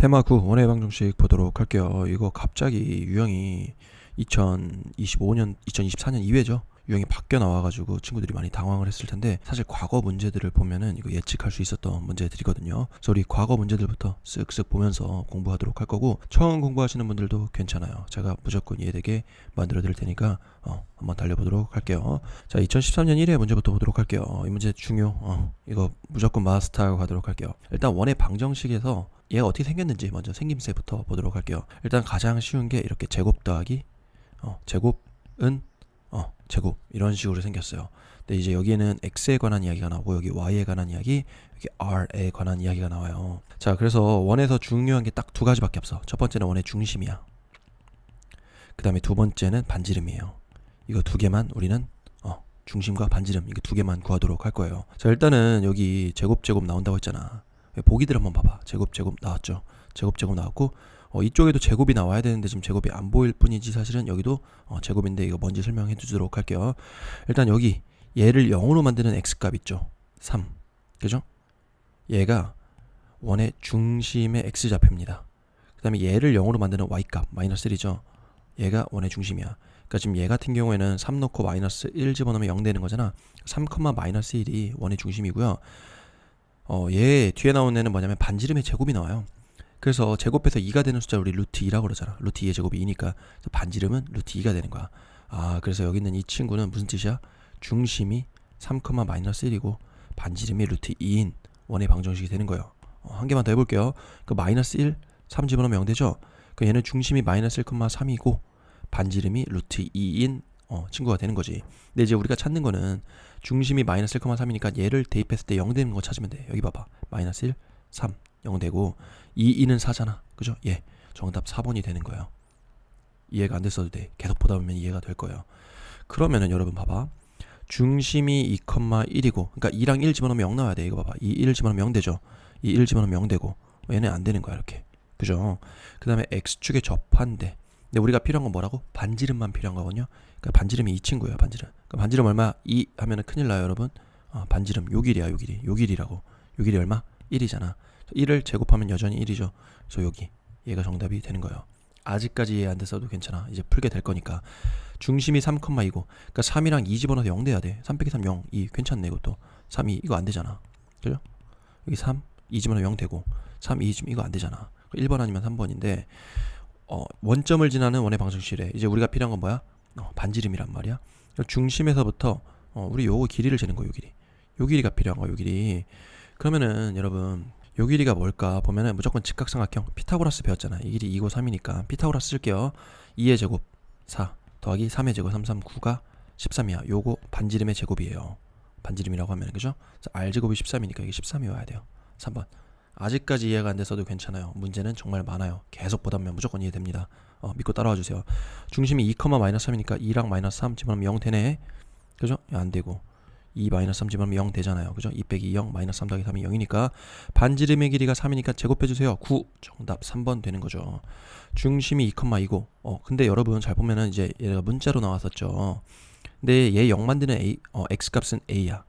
테마 9 원의 방정식 보도록 할게요. 이거 갑자기 유형이 2025년, 2024년 2회죠. 유형이 바뀌어 나와가지고 친구들이 많이 당황을 했을 텐데 사실 과거 문제들을 보면은 이거 예측할 수 있었던 문제들이거든요. 그래서 우리 과거 문제들부터 쓱쓱 보면서 공부하도록 할 거고 처음 공부하시는 분들도 괜찮아요. 제가 무조건 이해되게 만들어 드릴 테니까 어, 한번 달려보도록 할게요. 자, 2013년 1회 문제부터 보도록 할게요. 어, 이 문제 중요. 어, 이거 무조건 마스터하고 가도록 할게요. 일단 원의 방정식에서 얘가 어떻게 생겼는지 먼저 생김새부터 보도록 할게요. 일단 가장 쉬운 게 이렇게 제곱 더하기 어, 제곱은 어, 제곱 이런 식으로 생겼어요. 근데 이제 여기에는 x에 관한 이야기가 나오고 여기 y에 관한 이야기, 여기 r에 관한 이야기가 나와요. 자, 그래서 원에서 중요한 게 딱 두 가지밖에 없어. 첫 번째는 원의 중심이야. 그다음에 두 번째는 반지름이에요. 이거 두 개만 우리는 어, 중심과 반지름 이거 두 개만 구하도록 할 거예요. 자, 일단은 여기 제곱 제곱 나온다고 했잖아. 보기들 한번 봐봐. 제곱 제곱 나왔죠. 제곱 제곱 나왔고 어, 이쪽에도 제곱이 나와야 되는데 지금 제곱이 안 보일 뿐이지 사실은 여기도 어, 제곱인데 이거 뭔지 설명해 주도록 할게요. 일단 여기 얘를 0으로 만드는 x값 있죠. 3. 그죠? 얘가 원의 중심의 x좌표입니다. 그 다음에 얘를 0으로 만드는 y값 마이너스 1이죠. 얘가 원의 중심이야. 그러니까 지금 얘 같은 경우에는 3 넣고 마이너스 1 집어넣으면 0 되는 거잖아. 3, 마이너스 1이 원의 중심이고요. 어, 얘 뒤에 나온 애는 뭐냐면 반지름의 제곱이 나와요. 그래서 제곱해서 2가 되는 숫자 우리 루트 2라고 그러잖아. 루트 2의 제곱이 2니까 반지름은 루트 2가 되는 거야. 아, 그래서 여기 있는 이 친구는 무슨 뜻이야? 중심이 3, 마이너스 1이고 반지름이 루트 2인 원의 방정식이 되는 거예요. 어, 한 개만 더 해볼게요. 그 마이너스 1, 3 집어넣으면 0 되죠? 그 얘는 중심이 마이너스 1,3이고 반지름이 루트 2인 어, 친구가 되는 거지. 근데 이제 우리가 찾는 거는 중심이 마이너스 1,3이니까 얘를 대입했을 때 0 되는 거 찾으면 돼. 여기 봐봐. 마이너스 1, 3, 0 되고 2, 2는 4잖아. 그죠? 예. 정답 4번이 되는 거예요. 이해가 안 됐어도 돼. 계속 보다 보면 이해가 될 거예요. 그러면은 여러분 봐봐. 중심이 2,1이고 그러니까 2랑 1 집어넣으면 0 나와야 돼. 이거 봐봐. 2, 1 집어넣으면 0 되죠. 2, 1 집어넣으면 0 되고 얘는 안 되는 거야, 이렇게. 그죠? 그 다음에 x축에 접한대. 근데 우리가 필요한 건 뭐라고? 반지름만 필요한 거거든요. 그러니까 반지름이 이 친구예요, 반지름. 그러니까 반지름 얼마? 2 하면은 큰일 나요, 여러분. 어, 반지름 요 길이야, 요 길이. 요 길이라고. 요 길이 얼마? 1이잖아. 1을 제곱하면 여전히 1이죠. 그래서 여기 얘가 정답이 되는 거예요. 아직까지 이해 안 됐어도 괜찮아. 이제 풀게 될 거니까. 중심이 3,2고 그러니까 3이랑 2 집어넣어서 0 돼야 돼. 3 빼기 3 0. 2 괜찮네 이것도. 3 2 이거 안 되잖아. 그죠? 여기 3 2 집어넣으면 0 되고 3 2 지금 이거 안 되잖아. 1번 아니면 3번인데 어, 원점을 지나는 원의 방정식이래. 이제 우리가 필요한 건 뭐야? 어, 반지름이란 말이야. 중심에서부터 어, 우리 요거 길이를 재는 거요 길이. 요 길이가 필요한 거요 길이. 그러면은 여러분 요 길이가 뭘까 보면은 무조건 직각삼각형 피타고라스 배웠잖아. 이 길이 2고 3이니까 피타고라스 쓸게요. 2의 제곱 4 더하기 3의 제곱 3 3 9가 13이야. 요거 반지름의 제곱이에요. 반지름이라고 하면 그죠? r 제곱이 13이니까 이게 13이 와야 돼요. 3번. 아직까지 이해가 안 됐어도 괜찮아요. 문제는 정말 많아요. 계속 보다 보면 무조건 이해됩니다. 어, 믿고 따라와 주세요. 중심이 2, 마이너스 3이니까 2랑 마이너스 3 집어넣으면 0 되네. 그죠? 안 되고 2 마이너스 3 집어넣으면 0 되잖아요. 그죠? 2 빼기 0 마이너스 3 더하기 3이 0이니까 반지름의 길이가 3이니까 제곱해 주세요. 9 정답 3번 되는 거죠. 중심이 2, 2고 어 근데 여러분 잘 보면은 이제 얘가 문자로 나왔었죠. 근데 얘 0 만드는 a 어 x 값은 a야.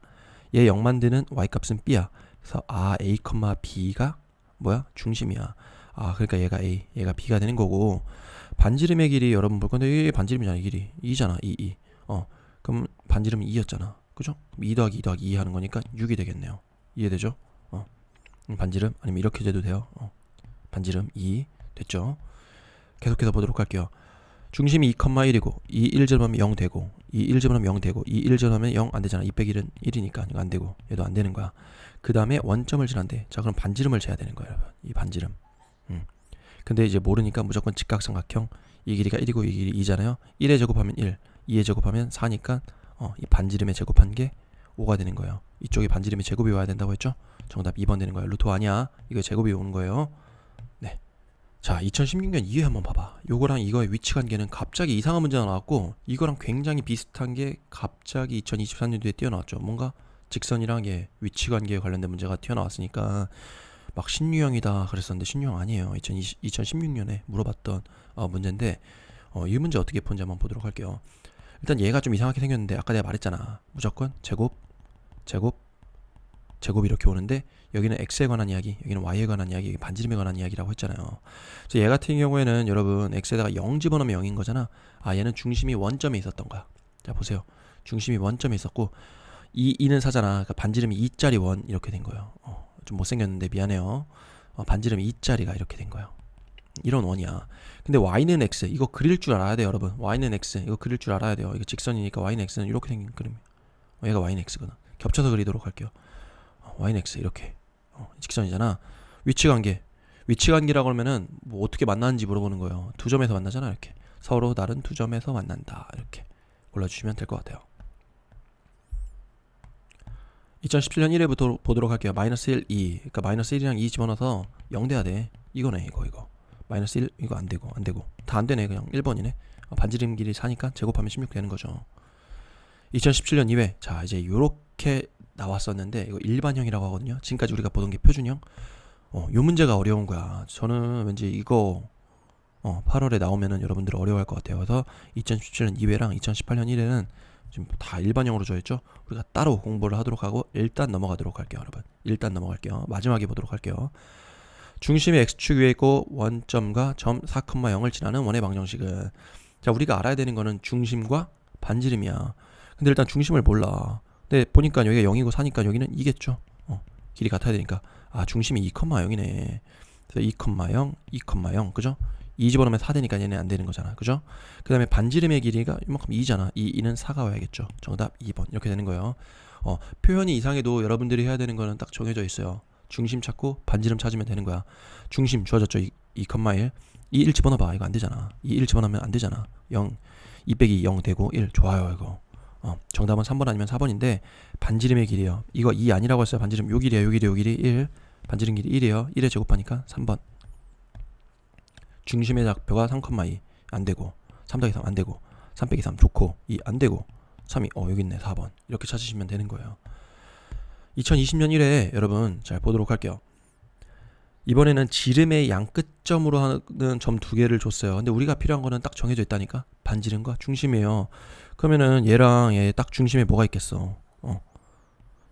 얘 0 만드는 y 값은 b야. 그래서 아 a, b가 뭐야? 중심이야. 아 그러니까 얘가 a, 얘가 b가 되는 거고 반지름의 길이 여러분 볼 건데 이게 반지름이잖아. 이 길이 2잖아. 2, 2. 어 그럼 반지름은 2였잖아. 그죠? 2 더하기 2 더하기 2 하는 거니까 6이 되겠네요. 이해되죠? 어. 반지름 아니면 이렇게 돼도 돼요. 어. 반지름 2 됐죠? 계속해서 보도록 할게요. 중심이 2,1이고 2 1 제곱하면 0 되고 2 1제곱하면 0 되고 2 1제곱하면 0 안 되잖아. 2 100일은 1이니까 이거 안 되고 얘도 안 되는 거야. 그 다음에 원점을 지난대. 자 그럼 반지름을 재야 되는 거예요, 여러분. 이 반지름. 음. 근데 이제 모르니까 무조건 직각삼각형 이 길이가 1이고 이 길이 2잖아요. 1의 제곱하면 1, 2의 제곱하면 4니까 어, 이 반지름의 제곱한 게 5가 되는 거예요. 이쪽에 반지름의 제곱이 와야 된다고 했죠? 정답 2번 되는 거예요. 루트 아니야. 이거 제곱이 오는 거예요. 네. 자, 2016년 2회 한번 봐봐. 요거랑 이거의 위치 관계는 갑자기 이상한 문제가 나왔고 이거랑 굉장히 비슷한 게 갑자기 2023년도에 튀어나왔죠. 뭔가 직선이랑 예, 위치 관계에 관련된 문제가 튀어나왔으니까 막 신유형이다 그랬었는데 신유형 아니에요. 2020, 2016년에 물어봤던 어, 문제인데 어, 이 문제 어떻게 푸는지 한번 보도록 할게요. 일단 얘가 좀 이상하게 생겼는데 아까 내가 말했잖아. 무조건 제곱, 제곱, 제곱이 이렇게 오는데 여기는 x에 관한 이야기, 여기는 y에 관한 이야기, 반지름에 관한 이야기라고 했잖아요. 그래서 얘 같은 경우에는 여러분 x에다가 0 집어넣으면 0인 거잖아. 아 얘는 중심이 원점에 있었던 거야. 자 보세요. 중심이 원점에 있었고 이 이는 사잖아. 그러니까 반지름이 2짜리 원 이렇게 된 거예요. 어, 좀 못생겼는데 미안해요. 어, 반지름이 2짜리가 이렇게 된 거예요. 이런 원이야. 근데 y는 x 이거 그릴 줄 알아야 돼요, 여러분. y는 x 이거 그릴 줄 알아야 돼요. 이거 직선이니까 y는 x는 이렇게 생긴 그림. 어, 얘가 y는 x거든. 겹쳐서 그리도록 할게요. 어, y는 x 이렇게 어, 직선이잖아. 위치 관계. 위치 관계라고 하면은 뭐 어떻게 만나는지 물어보는 거예요. 두 점에서 만나잖아, 이렇게. 서로 다른 두 점에서 만난다. 이렇게 골라주시면 될 것 같아요. 2017년 1회부터 보도록 할게요. 마이너스 1, 2. 그러니까 마이너스 1이랑 2 집어넣어서 0 돼야 돼. 이거네, 이거, 이거. 마이너스 1, 이거 안 되고, 안 되고. 다 안 되네, 그냥 1번이네. 어, 반지름 길이 4니까 제곱하면 16 되는 거죠. 2017년 2회. 자, 이제 요렇게 나왔었는데, 이거 일반형이라고 하거든요. 지금까지 우리가 보던 게 표준형. 어, 요 문제가 어려운 거야. 저는 왠지 이거, 어, 8월에 나오면은 여러분들 어려워할 것 같아요. 그래서 2017년 2회랑 2018년 1회는 지금 다 일반형으로 줘있죠. 우리가 따로 공부를 하도록 하고 일단 넘어가도록 할게요, 여러분. 일단 넘어갈게요. 마지막에 보도록 할게요. 중심이 x축 위에 있고 원점과 점 4,0을 지나는 원의 방정식은 자 우리가 알아야 되는 거는 중심과 반지름이야. 근데 일단 중심을 몰라. 근데 보니까 여기가 0이고 4니까 여기는 2겠죠. 어, 길이 같아야 되니까 아 중심이 2,0이네. 그래서 2,0, 2,0 그죠? 2 집어넣으면 4 되니까 얘는 안 되는 거잖아. 그죠? 그 다음에 반지름의 길이가 이만큼 2잖아. 이 2는 4가 와야겠죠. 정답 2번. 이렇게 되는 거예요. 어, 표현이 이상해도 여러분들이 해야 되는 거는 딱 정해져 있어요. 중심 찾고 반지름 찾으면 되는 거야. 중심 주어졌죠. 2, 2,1. 2, 1 집어넣어봐. 이거 안 되잖아. 2, 1 집어넣으면 안 되잖아. 0. 2 빼기 0 되고 1. 좋아요, 이거. 어, 정답은 3번 아니면 4번인데 반지름의 길이요. 이거 2 아니라고 했어요. 반지름 요 길이야. 요 길이 요 길이 1. 반지름 길이 1이에요. 1에 제곱하니까 3번. 중심의 좌표가 3,2. 안 되고. 3 더하기 3 안 되고. 3 빼기 3 좋고. 2 안 되고. 3이 어 여기 있네. 4번. 이렇게 찾으시면 되는 거예요. 2020년 1회 여러분 잘 보도록 할게요. 이번에는 지름의 양 끝점으로 하는 점 두 개를 줬어요. 근데 우리가 필요한 거는 딱 정해져 있다니까. 반지름과 중심이에요. 그러면은 얘랑 얘 딱 중심에 뭐가 있겠어? 어.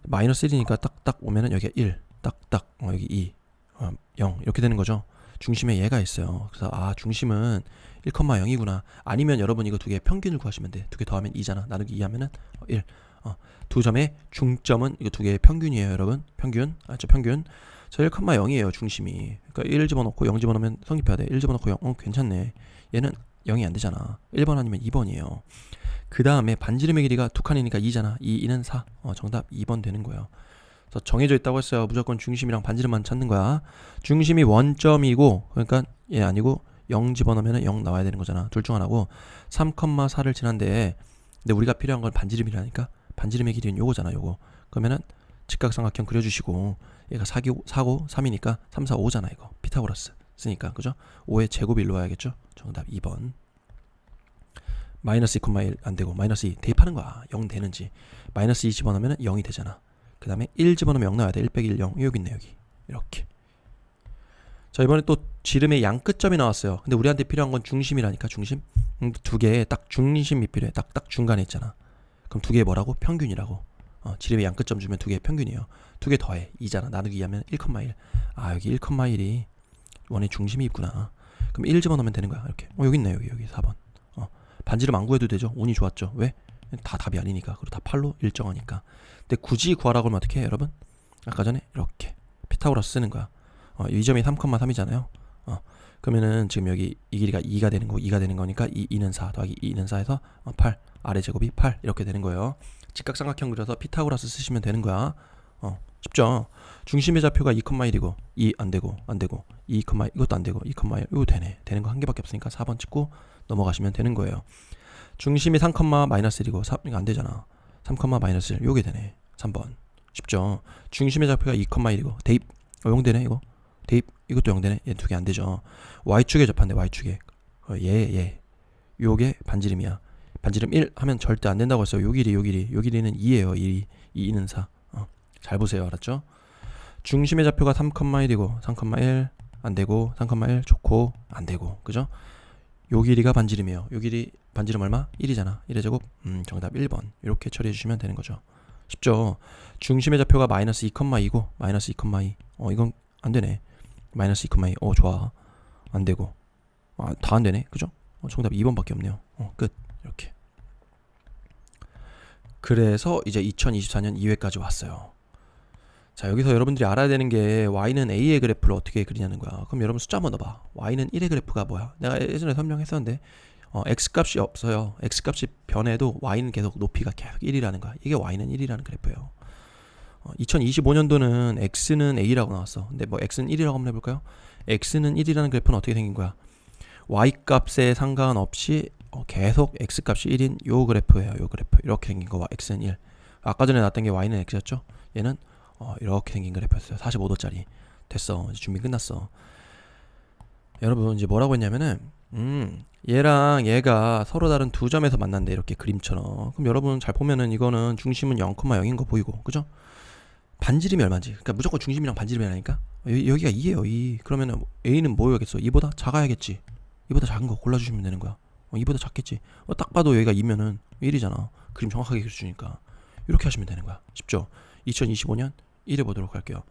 마이너스 1이니까 딱딱 오면은 여기 1, 딱딱 어, 여기 2, 어, 0 이렇게 되는 거죠. 중심에 얘가 있어요. 그래서 아 중심은 1,0이구나. 아니면 여러분 이거 두 개 평균을 구하시면 돼. 두 개 더하면 2잖아. 나누기 2 하면은 1. 어, 두 점의 중점은 이거 두 개의 평균이에요, 여러분. 평균. 알죠? 평균. 저 1,0이에요, 중심이. 그러니까 1 집어넣고 0 집어넣으면 성립해야 돼. 1 집어넣고 0. 어, 괜찮네. 얘는 0이 안 되잖아. 1번 아니면 2번이에요. 그 다음에 반지름의 길이가 두 칸이니까 2잖아. 2, 2는 4. 어, 정답 2번 되는 거예요. 그래서 정해져 있다고 했어요. 무조건 중심이랑 반지름만 찾는 거야. 중심이 원점이고, 그러니까 얘 아니고 0 집어넣으면 0 나와야 되는 거잖아. 둘 중 하나고 3,4를 지난데 근데 우리가 필요한 건 반지름이라니까 반지름의 길이는 요거잖아 요거 그러면은 직각삼각형 그려주시고 얘가 4기, 4고 3이니까 3, 4, 5잖아 이거 피타고라스 쓰니까 그죠? 5의 제곱 일로 와야겠죠? 정답 2번 마이너스 2,1 안되고 마이너스 2 대입하는 거야 0 되는지 마이너스 2 집어넣으면 0이 되잖아 그 다음에 1 집어넣으면 0 나와야 돼 1 빼기 1 0 여기 있네 여기 이렇게 자 이번에 또 지름의 양 끝점이 나왔어요. 근데 우리한테 필요한 건 중심이라니까 중심. 음, 두 개의 딱 중심이 필요해. 딱딱 중간에 있잖아. 그럼 두개 뭐라고? 평균이라고. 어, 지름의 양 끝점 주면 두 개의 평균이에요. 두 개 더해 2잖아. 나누기 하면 1,1. 아 여기 1,1이 원의 중심이 있구나. 그럼 1 집어넣으면 되는 거야. 이렇게. 어 여기 있네 여기 여기 4번. 어 반지름 안 구해도 되죠. 운이 좋았죠. 왜? 다 답이 아니니까. 그리고 다 8로 일정하니까. 근데 굳이 구하라고 하면 어떻게 해 여러분? 아까 전에 이렇게 피타고라스 쓰는 거야. 어, 이 점이 3,3이잖아요. 어, 그러면은 지금 여기 이 길이가 2가 되는 거 2가 되는 거니까 2, 2는 4 더하기 2는 4에서 어, 8 아래 제곱이 8 이렇게 되는 거예요. 직각삼각형 그려서 피타고라스 쓰시면 되는 거야. 어, 쉽죠? 중심의 좌표가 2,1이고 2 안 되고 안 되고 2, 이것도 안 되고 2,1 이거 되네. 되는 거 한 개밖에 없으니까 4번 찍고 넘어가시면 되는 거예요. 중심이 3, 마이너스 1이고 3 이거 안 되잖아. 3, 마이너스 1 요게 되네. 3번. 쉽죠? 중심의 좌표가 2,1이고 대입 어, 용되네 이거. 대입 이것도 0되네. 얘 두 개 안 되죠. y축에 접한대 y축에. 어, 얘 얘. 요게 반지름이야. 반지름 1 하면 절대 안 된다고 했어요. 요 길이 요 길이. 요 길이는 2예요. 2. 2는 4. 어. 잘 보세요. 알았죠? 중심의 좌표가 3,1이고 3,1 안 되고 3,1 좋고 안 되고. 그죠? 요 길이가 반지름이에요. 요 길이 반지름 얼마? 1이잖아. 1의 제곱. 음, 정답 1번. 이렇게 처리해 주시면 되는 거죠. 쉽죠? 중심의 좌표가 마이너스 2,2고 마이너스 2,2. 어 이건 안 되네. 마이너스 2,2. 어 좋아. 안 되고. 아, 다 안 되네. 그죠? 어, 정답 2번밖에 없네요. 어, 끝. 이렇게. 그래서 이제 2024년 2회까지 왔어요. 자, 여기서 여러분들이 알아야 되는 게 y는 a의 그래프를 어떻게 그리냐는 거야. 그럼 여러분 숫자 한번 넣어봐. y는 1의 그래프가 뭐야? 내가 예전에 설명했었는데 어, x 값이 없어요. x 값이 변해도 y는 계속 높이가 계속 1이라는 거야. 이게 y는 1이라는 그래프예요. 어, 2025년도는 x는 a라고 나왔어. 근데 뭐 x는 1이라고 한번 해볼까요? x는 1이라는 그래프는 어떻게 생긴 거야? y 값에 상관없이 어, 계속 x 값이 1인 요 그래프예요. 요 그래프 이렇게 생긴 거 x는 1. 아까 전에 나왔던 게 y는 x였죠? 얘는 어, 이렇게 생긴 그래프였어요. 45도짜리. 됐어. 이제 준비 끝났어. 여러분 이제 뭐라고 했냐면은 음, 얘랑 얘가 서로 다른 두 점에서 만난대 이렇게 그림처럼. 그럼 여러분 잘 보면은 이거는 중심은 0,0인 거 보이고, 그죠? 반지름이 얼마인지. 그러니까 무조건 중심이랑 반지름이 아니니까. 여 기가 2예요. 2. 그러면은 A는 뭐여겠어? 2보다 작아야겠지. 2보다 작은 거 골라 주시면 되는 거야. 어, 2보다 작겠지. 어, 딱 봐도 여기가 2면은 1이잖아. 그림 정확하게 그려 주니까. 이렇게 하시면 되는 거야. 쉽죠? 2025년 1해 보도록 할게요.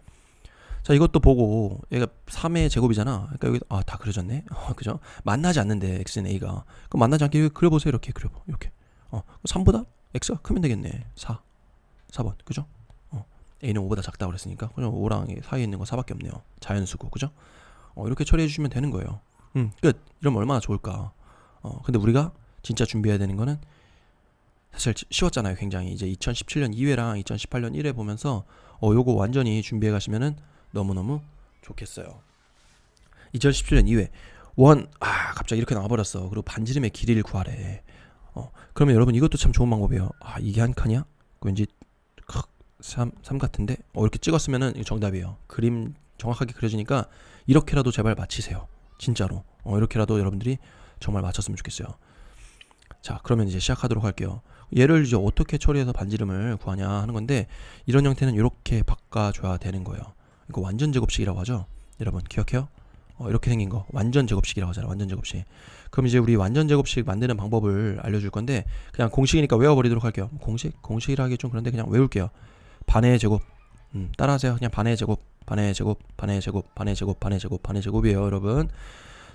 자, 이것도 보고 얘가 3의 제곱이잖아. 그러니까 여기 아, 다 그려졌네. 어, 그죠? 만나지 않는데 x는 a가. 그럼 만나지 않게 여기 그려 보세요. 이렇게 그려 봐. 이렇게. 어, 3보다 x가 크면 되겠네. 4. 4번. 그죠? 어. a는 5보다 작다고 그랬으니까. 그냥 5랑 사이에 있는 거 4밖에 없네요. 자연수고. 그죠? 어, 이렇게 처리해 주시면 되는 거예요. 음, 끝. 이러면 얼마나 좋을까? 어, 근데 우리가 진짜 준비해야 되는 거는 사실 쉬웠잖아요. 굉장히 이제 2017년 2회랑 2018년 1회 보면서 어 요거 완전히 준비해 가시면은 너무너무 좋겠어요. 2017년 2회 원 아 갑자기 이렇게 나와 버렸어. 그리고 반지름의 길이를 구하래. 어 그러면 여러분 이것도 참 좋은 방법이에요. 아 이게 한 칸이야? 왠지 3, 3 같은데 어 이렇게 찍었으면은 이거 정답이에요. 그림 정확하게 그려지니까 이렇게라도 제발 맞히세요. 진짜로. 어 이렇게라도 여러분들이 정말 맞췄으면 좋겠어요. 자, 그러면 이제 시작하도록 할게요. 얘를 이제 어떻게 처리해서 반지름을 구하냐 하는 건데 이런 형태는 이렇게 바꿔줘야 되는 거예요. 이거 완전 제곱식이라고 하죠. 여러분 기억해요? 어, 이렇게 생긴 거 완전 제곱식이라고 하잖아. 완전 제곱식. 그럼 이제 우리 완전 제곱식 만드는 방법을 알려줄 건데 그냥 공식이니까 외워버리도록 할게요. 공식 공식이라 하기 좀 그런데 그냥 외울게요. 반의 제곱. 음, 따라하세요. 그냥 반의 제곱, 반의 제곱, 반의 제곱, 반의 제곱, 반의 제곱, 반의 제곱이에요, 여러분.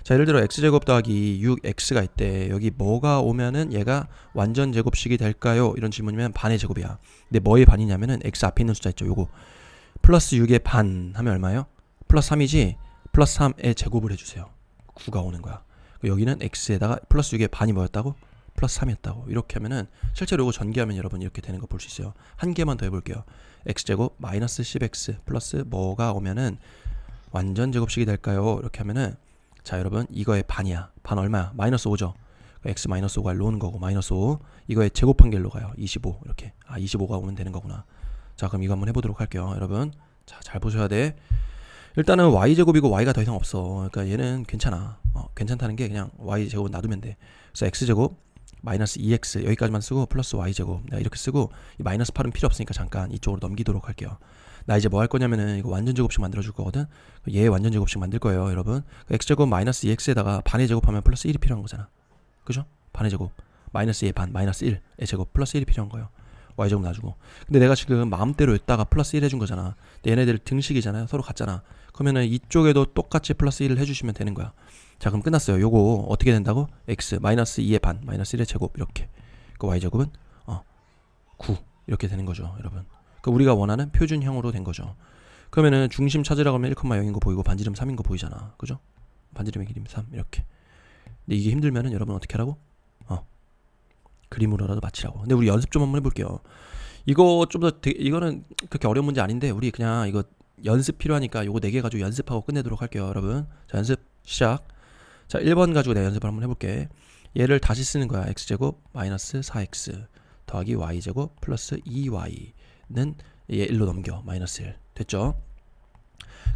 자 예를 들어 x제곱 더하기 6x가 있대. 여기 뭐가 오면은 얘가 완전 제곱식이 될까요? 이런 질문이면 반의 제곱이야. 근데 뭐의 반이냐면은 x 앞에 있는 숫자 있죠 요거. 플러스 6의 반 하면 얼마예요? 플러스 3이지? 플러스 3의 제곱을 해주세요. 9가 오는 거야. 여기는 x에다가 플러스 6의 반이 뭐였다고? 플러스 3이었다고. 이렇게 하면은 실제로 이거 전개하면 여러분 이렇게 되는 거 볼 수 있어요. 한 개만 더 해볼게요. X제곱 마이너스 10x 플러스 뭐가 오면은 완전 제곱식이 될까요? 이렇게 하면은 자 여러분 이거의 반이야. 반 얼마야 마이너스 5죠? x 마이너스 5가 일로 오는 거고 마이너스 5 이거의 제곱한 게 일로 가요. 25 이렇게. 아 25가 오면 되는 거구나. 자 그럼 이거 한번 해보도록 할게요 여러분. 자 잘 보셔야 돼. 일단은 y 제곱이고 y가 더 이상 없어. 그러니까 얘는 괜찮아. 어, 괜찮다는 게 그냥 y 제곱은 놔두면 돼. 그래서 x 제곱 마이너스 2x 여기까지만 쓰고 플러스 y 제곱 내가 이렇게 쓰고 이 마이너스 8은 필요 없으니까 잠깐 이쪽으로 넘기도록 할게요 나 이제 뭐 할 거냐면은 이거 완전 제곱식 만들어 줄 거거든. 얘 완전 제곱식 만들 거예요, 여러분. x 제곱 마이너스 2x에다가 반의 제곱하면 플러스 1이 필요한 거잖아. 그죠? 반의 제곱 마이너스 2의 반 마이너스 1의 제곱 플러스 1이 필요한 거예요. y 제곱 놔주고. 근데 내가 지금 마음대로 했다가 플러스 1 해준 거잖아. 근데 얘네들 등식이잖아요. 서로 같잖아. 그러면은 이쪽에도 똑같이 플러스 1을 해주시면 되는 거야. 자 그럼 끝났어요. 요거 어떻게 된다고? x 마이너스 2의 반 마이너스 1의 제곱 이렇게. 그 y 제곱은 어 9 이렇게 되는 거죠, 여러분. 그 우리가 원하는 표준형으로 된 거죠. 그러면은 중심 찾으라고 하면 1,0인 거 보이고 반지름 3인 거 보이잖아. 그죠? 반지름의 길이 3 이렇게. 근데 이게 힘들면은 여러분 어떻게 하라고? 어. 그림으로라도 맞히라고. 근데 우리 연습 좀 한번 해 볼게요. 이거 좀 더 이거는 그렇게 어려운 문제 아닌데 우리 그냥 이거 연습 필요하니까 요거 4개 가지고 연습하고 끝내도록 할게요, 여러분. 자, 연습 시작. 자, 1번 가지고 내가 연습을 한번 해 볼게. 얘를 다시 쓰는 거야. x제곱 마이너스 4x 더하기 y제곱 플러스 2y 는얘 1로 넘겨 마이너스 1 됐죠?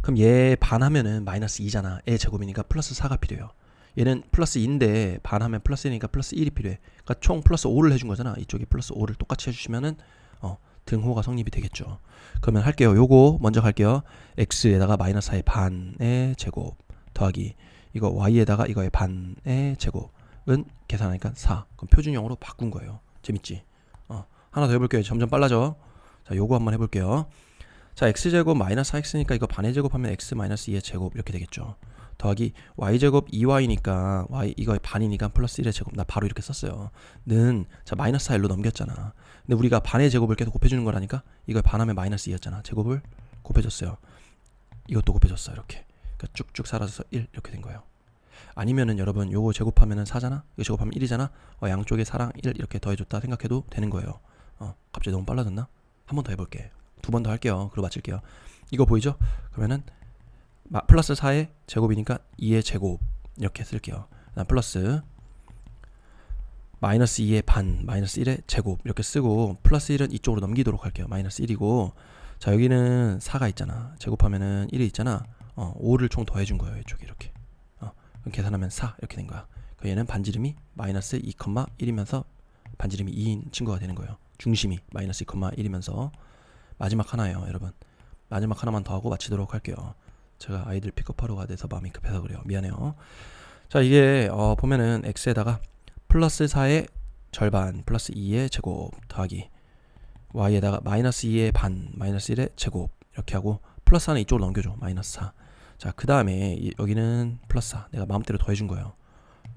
그럼 얘 반하면은 마이너스 2잖아. 의 제곱이니까 플러스 4가 필요해요. 얘는 플러스 2인데 반하면 플러스 1이니까 플러스 1이 필요해. 그러니까 총 플러스 5를 해준 거잖아. 이쪽에 플러스 5를 똑같이 해주시면은 어 등호가 성립이 되겠죠. 그러면 할게요. 요거 먼저 할게요. x에다가 마이너스 4의 반의 제곱 더하기 이거 y에다가 이거의 반의 제곱은 계산하니까 4 그럼 표준형으로 바꾼 거예요. 재밌지? 어 하나 더 해볼게요. 점점 빨라져 자, 요거 한번 해볼게요. 자, x제곱 마이너스 4x니까 이거 반의 제곱하면 x 마이너스 2의 제곱 이렇게 되겠죠. 더하기 y제곱 2y니까 y 이거 반이니까 플러스 1의 제곱 나 바로 이렇게 썼어요. 는 자 마이너스 4 1로 넘겼잖아. 근데 우리가 반의 제곱을 계속 곱해주는 거라니까 이걸 반하면 마이너스 2였잖아. 제곱을 곱해줬어요. 이것도 곱해줬어 이렇게. 그러니까 쭉쭉 사라져서 1 이렇게 된 거예요. 아니면은 여러분 요거 제곱하면은 4잖아. 이거 제곱하면 1이잖아. 어, 양쪽에 4랑 1 이렇게 더해줬다 생각해도 되는 거예요. 어, 갑자기 너무 빨라졌나? 한 번 더 해볼게. 두 번 더 할게요. 그리고 마칠게요. 이거 보이죠? 그러면은 마- 플러스 4의 제곱이니까 2의 제곱 이렇게 쓸게요. 플러스 마이너스 2의 반 마이너스 1의 제곱 이렇게 쓰고 플러스 1은 이쪽으로 넘기도록 할게요. 마이너스 1이고 자 여기는 4가 있잖아. 제곱하면은 1이 있잖아. 어, 5를 총 더해준 거예요. 이쪽에 이렇게. 어, 그럼 계산하면 4 이렇게 된 거야. 그 얘는 반지름이 마이너스 2,1이면서 반지름이 2인 친구가 되는 거예요. 중심이 마이너스 2,1이면서 마지막 하나예요, 여러분. 마지막 하나만 더 하고 마치도록 할게요. 제가 아이들 픽업하러 가야 돼서 마음이 급해서 그래요. 미안해요. 자, 이게 어, 보면은 x에다가 플러스 4의 절반 플러스 2의 제곱 더하기 y에다가 마이너스 2의 반 마이너스 1의 제곱 이렇게 하고 플러스 하나 이쪽으로 넘겨줘 마이너스 4. 자, 그 다음에 여기는 플러스 4. 내가 마음대로 더해준 거예요.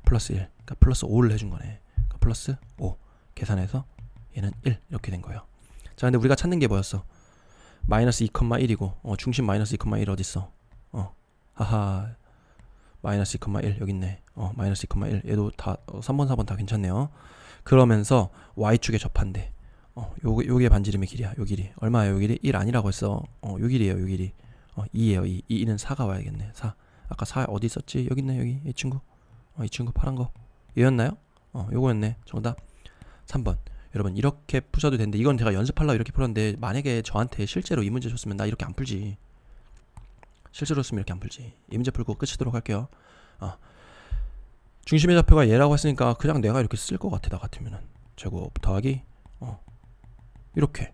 플러스 1. 그러니까 플러스 5를 해준 거네. 그러니까 플러스 5. 계산해서 얘는 1 이렇게 된 거예요. 자, 근데 우리가 찾는 게 뭐였어? 마이너스 2,1이고 어, 중심 마이너스 2,1 어디 있어? 어, 하하 마이너스 2,1 여기 있네. 어, 마이너스 2,1 얘도 다 어, 3번 4번 다 괜찮네요. 그러면서 y축에 접한대. 어, 요게 요게 반지름의 길이야. 요 길이 얼마예요? 요 길이 1 아니라고 했어. 어, 요 길이에요. 요 길이. 어, 2예요. 2. 2는 4가 와야겠네. 4. 아까 4 어디 있었지? 여기 있네. 여기 이 친구. 어, 이 친구 파란 거. 얘였나요? 어, 요거였네. 정답 3번. 여러분 이렇게 푸셔도 되는데 이건 제가 연습하려고 이렇게 풀었는데 만약에 저한테 실제로 이 문제 줬으면 나 이렇게 안 풀지. 실제로 쓰면 이렇게 안 풀지. 이 문제 풀고 끝이도록 할게요. 어. 중심의 좌표가 얘라고 했으니까 그냥 내가 이렇게 쓸 것 같아 나 같으면은 제곱 더하기 어 이렇게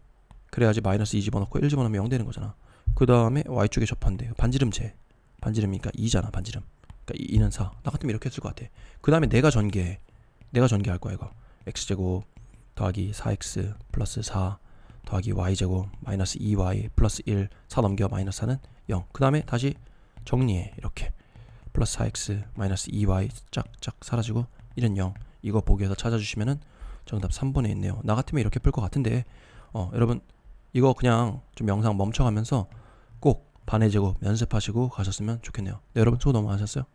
그래야지 마이너스 2 집어넣고 1 집어넣으면 0 되는 거잖아. 그 다음에 y축에 접한대. 반지름 제 반지름이니까 2잖아 반지름. 그러니까 2는 4. 나 같으면 이렇게 했을 것 같아. 그 다음에 내가 전개 내가 전개할 거야 이거. x제곱 더하기 4x 플러스 4 더하기 y제곱 마이너스 2y 플러스 1 4 넘겨 마이너스 4는 0. 그 다음에 다시 정리해 이렇게 플러스 4x 마이너스 2y 짝짝 사라지고 1은 0. 이거 보기에서 찾아주시면은 정답 3번에 있네요. 나 같으면 이렇게 풀 것 같은데 어 여러분 이거 그냥 좀 영상 멈춰가면서 꼭 반의 제곱 연습하시고 가셨으면 좋겠네요. 네, 여러분 수고 너무 많으셨어요.